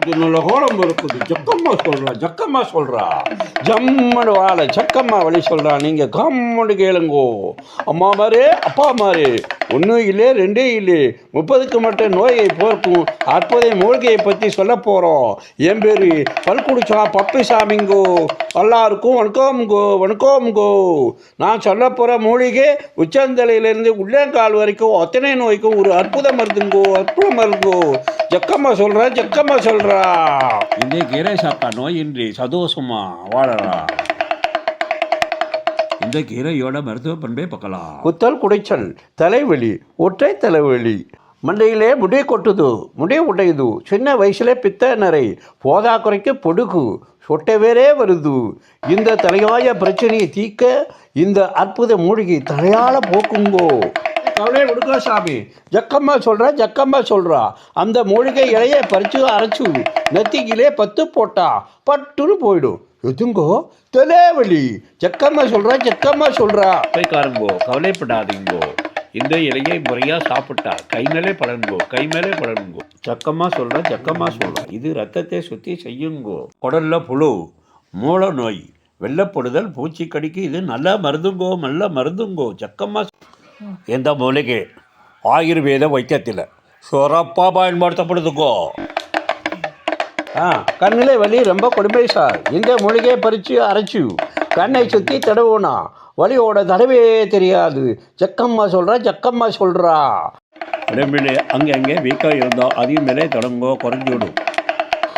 இது நல்ல கோலம் இருக்குது ஜக்கம்மா சொல்கிறா ஜக்கம்மா சொல்கிறா ஜம்மனு வாழை ஜக்கம்மா வழி சொல்கிறா நீங்கள் கம்மனு கேளுங்கோ. அம்மா மாதிரி அப்பா மாதிரி ஒன்றும் இல்லை ரெண்டே இல்லை. முப்பதுக்கு மட்டும் நோயை போர்க்கும் அற்புத மூலிகையை பற்றி சொல்ல போகிறோம் என் பேர் பல்குடிச்சா பப்பி சாமிங்கோ. எல்லாருக்கும் வணக்கம்கோ வணக்கம்கோ நான் சொல்ல போகிற மூலிகை உச்சந்தலையிலேருந்து உள்ளங்கால் வரைக்கும் அத்தனை நோய்க்கும் ஒரு அற்புத மருந்துங்கோ அற்புத மருந்துங்கோ. ஜக்கம்மா சொல்கிறா ஜக்கம்மா சொல்கிறா இன்னைக்கு கீரை சாப்பிட்டா நோயின்றி சந்தோஷமா வாழறா. இந்த கீரையோட மருத்துவ பண்பே பார்க்கலாம். குத்தல் குடைச்சல் தலைவலி ஒற்றை தலைவலி மண்டையிலே முடி கொட்டுது முடி உடையுது சின்ன வயசுல பித்த நரை போதா குறைக்கு பொடுகு சொட்டை வேறே வருது. இந்த தலையாய பிரச்சனையை தீர்க்க இந்த அற்புத மூலிகை தலையால போக்குங்கோ. கவலை விடுங்க சாமி. ஜக்கம்மா சொல்கிறா ஜக்கம்மா சொல்கிறா அந்த மூலிகை இலையை பறிச்சு அரைச்சு நெத்திக்கிலே பத்து போட்டா பட்டுன்னு போயிடும். எதுங்கோ தலைவலி செக்கம்மா சொல்கிறா செக்கம்மா சொல்கிறா போய்க்காருங்கோ கவலைப்படாதீங்கோ. இந்த இலையை முறையா சாப்பிட்டா கை மேலே பலனுங்கோ கை மேலே பலனுங்கோ சக்கமா சொல்ற சக்கமா சொல்ற. இது ரத்தத்தை சுத்தி செய்யுங்கோ. குடல்ல புழு மூல நோய் வெள்ளப்படுதல் பூச்சிக்கடிக்கு இது நல்ல மருந்துங்கோ நல்ல மருந்துங்கோ. சக்கமா எந்த மூலிகை ஆயுர்வேத வைத்தியத்தில் சிறப்பாக பயன்படுத்தப்படுதுங்கோ. ஆ கண்ணிலே வலி ரொம்ப கொடுமை சார். இந்த மூலிகையை பறித்து அரைச்சு கண்ணை சுற்றி தடவுனா வலியோட தடவே தெரியாது. ஜக்கம்மா சொல்கிறா ஜக்கம்மா சொல்கிறா உடம்பிலே அங்கே அங்கே வீக்காக இருந்தால் அதையும் மேலே தொடங்கோ குறைஞ்சிவிடும்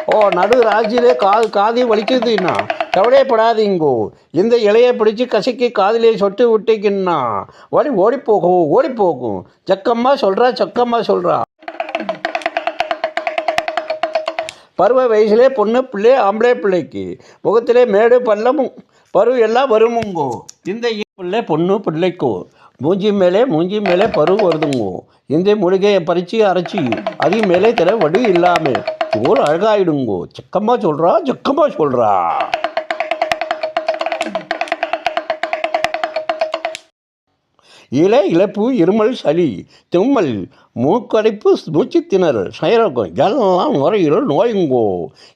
ஓ நடு ராஜிலே காது காதி வலிக்குதுன்னா கவலைப்படாதீங்கோ இந்த இலையை பிடிச்சி கசக்கி காதிலே சொட்டு விட்டீங்கன்னா வலி ஓடி போகும் ஓடி போகும் ஜக்கம்மா சொல்கிறா ஜக்கம்மா சொல்கிறா பருவ வயசுலே பொண்ணு பிள்ளை ஆம்பளை பிள்ளைக்கு. முகத்திலே மேடு பள்ளமும் பரு எல்லாம் வருமுங்கோ. இந்த பிள்ளை பொண்ணு பிள்ளைக்கோ. மூஞ்சி மேலே மூஞ்சி மேலே பரு வருதுங்கோ. இந்த மூலிகையை பறித்து அரைச்சி அது மேலே தர வடு இல்லாமல் இவ்வளோ அழகாயிடுங்கோ. சக்கமாக சொல்கிறா சக்கமாக சொல்கிறா இலை இழப்பு இருமல் சளி தும்மல் மூக்கடைப்பு மூச்சு திணறல் இதெல்லாம் எல்லாம் நுரையீரல் நோயுங்கோ.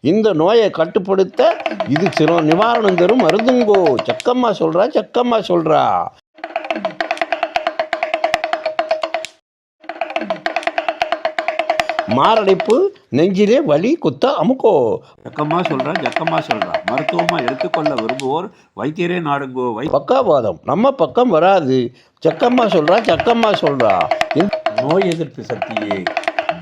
இந்த நோயை கட்டுப்படுத்த இது சில நிவாரணம் தரும் மருந்துங்கோ. சக்கம்மா சொல்கிறா சக்கம்மா சொல்கிறா மாரடைப்பு நெஞ்சிலே வலி குத்த அமுக்கோ. ஜக்கமாக சொல்கிறா ஜக்கமாக சொல்கிறா மருத்துவமாக எடுத்துக்கொள்ள விரும்புவோர் வைத்தியரே நாடுங்கோ வை பக்காவாதம். நம்ம பக்கம் வராது. சக்கம்மா சொல்கிறா சக்கம்மா சொல்கிறா நோய் எதிர்ப்பு சக்தியை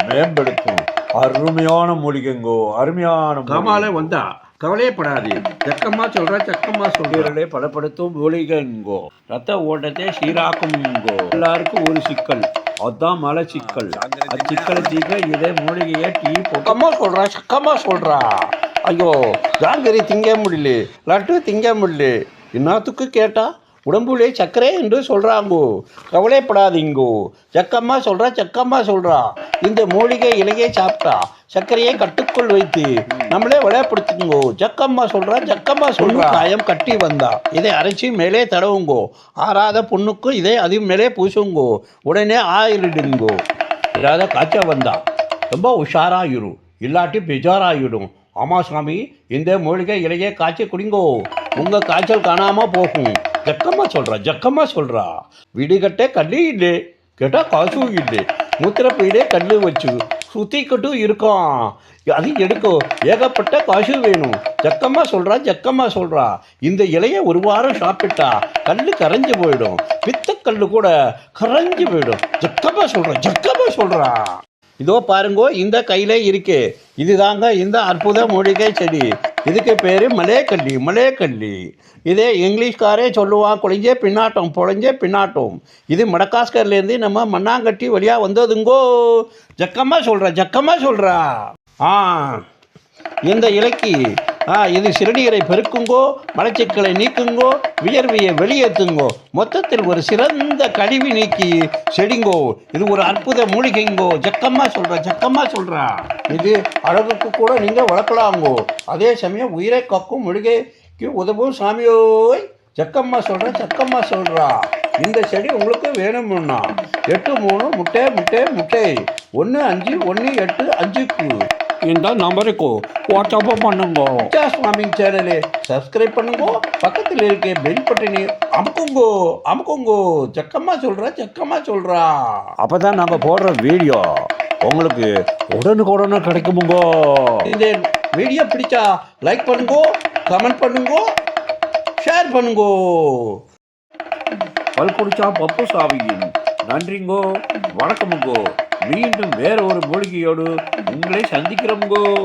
மேம்படுத்தும் அருமையான மூலிகைங்கோ அருமையான காமால வந்தா. கவலையப்படாது சக்கம்மா சொல்கிறா சக்கம்மா வீரலை பலப்படுத்தும் மூலிகைங்கோ. ரத்த ஓட்டத்தை சீராக்குங்கோ. எல்லாருக்கும் ஒரு சிக்கல். அதான் மலை சிக்கல். அச்சிக்கலை தீர்க்க இதே மூலிகையை டீ போட்டு சக்கம்மா சொல்கிறா சக்கம்மா சொல்கிறா ஐயோ ஜாங்கிரி திங்க முடியல. லட்டு திங்க முடியல. என்னத்துக்கு கேட்டா? உடம்புலே சக்கரை என்று சொல்கிறாங்கோ கவலைப்படாதீங்கோ. சக்கம்மா சொல்கிறா சக்கம்மா சொல்கிறா இந்த மூலிகை இலையை சாப்பிட்டா சர்க்கரையை கட்டுக்குள் வைத்து நம்மளே விளையாடுத்துங்கோ ஜக்கம்மா சொல்கிறா ஜக்கம்மா சொல்கிறா காயம் கட்டி வந்தா இதை அரைச்சி மேலே தடவுங்கோ. ஆறாத பொண்ணுக்கு இதை அது மேலே பூசுங்கோ. உடனே ஆயிடுங்கோ இல்லாத காய்ச்சல் வந்தா ரொம்ப உஷாராயிரும் இல்லாட்டி பெஜாராயிடும். ஆமாம் சாமி இந்த மூலிகை இலையை காய்ச்சி குடிங்கோ. உங்கள் காய்ச்சல் காணாமல் போகும். ஜக்கமாக சொல்கிறா ஜக்கம்மா சொல்கிறா விடுகட்டே கண்ணு இல்லை கேட்டால் காசு இல்லை மூத்திரப்பீடே கல் வச்சு சுத்திக்கிட்டும் இருக்கும் அது எடுக்கும் ஏகப்பட்ட காசு வேணும். ஜக்கமாக சொல்கிறா ஜக்கமாக சொல்கிறா இந்த இலையை ஒரு வாரம் சாப்பிட்டா கல் கரைஞ்சு போயிடும். பித்தக்கல் கூட கரைஞ்சு போயிடும். ஜக்கமாக சொல்கிறா ஜக்கமாக சொல்கிறா இதோ பாருங்கோ இந்த கையிலே இருக்கே. இதுதாங்க இந்த அற்புத மூலிகை செடி. இதுக்கு பேர் மலேக்கல்லி மலையக்கல்லி இதே இங்கிலீஷ்காரே சொல்லுவான் குழஞ்சே பின்னாட்டம் பொழஞ்சே பின்னாட்டம். இது மடக்காஸ்கர்லேருந்து நம்ம மண்ணாங்கட்டி வழியாக வந்ததுங்கோ. ஜக்கமாக சொல்கிறா ஜக்கம்மா சொல்கிறா ஆ இந்த இலக்கி இது சிறுநீரை பெருக்குங்கோ மலச்சிக்கலை நீக்குங்கோ வியர்வையை வெளியேற்றுங்கோ. மொத்தத்தில் ஒரு சிறந்த கழிவு நீக்கி செடிங்கோ. இது ஒரு அற்புத மூலிகைங்கோ. ஜக்கம்மா சொல்கிறா ஜக்கம்மா சொல்கிறா இது அழகுக்கு கூட நீங்கள் வளர்க்கலாங்கோ. அதே சமயம் உயிரை காக்கும் மூலிகைக்கு உதவும் சாமியோய் ஜக்கம்மா சொல்கிறா ஜக்கம்மா சொல்கிறா இந்த செடி உங்களுக்கு வேணும்னா எட்டு மூணு முட்டை முட்டை முட்டை. ஒன்று அஞ்சு ஒன்று எட்டு அஞ்சுக்கு. இந்த நம்பருக்கு வாட்ஸ்அப் பண்ணுங்க. சுவாமி சேனலை சப்ஸ்கிரைப் பண்ணுங்க. பக்கத்தில் இருக்க பெல் பட்டனை அமுக்குங்கோ அமுக்குங்கோ. ஜக்கம்மா சொல்றா ஜக்கம்மா சொல்றா. அப்போ தான் நாங்கள் போடுற வீடியோ உங்களுக்கு உடனுக்குடனே கிடைக்குமுங்கோ. இந்த வீடியோ பிடிச்சா லைக் பண்ணுங்கோ கமெண்ட் பண்ணுங்கோ ஷேர் பண்ணுங்கோ. பல்குடிச்சா பப்பு சாவியின் நன்றிங்கோ வணக்கமுங்கோ. மீண்டும் வேற ஒரு மூலிகையோடு உங்களை சந்திக்கிறோம்கோ.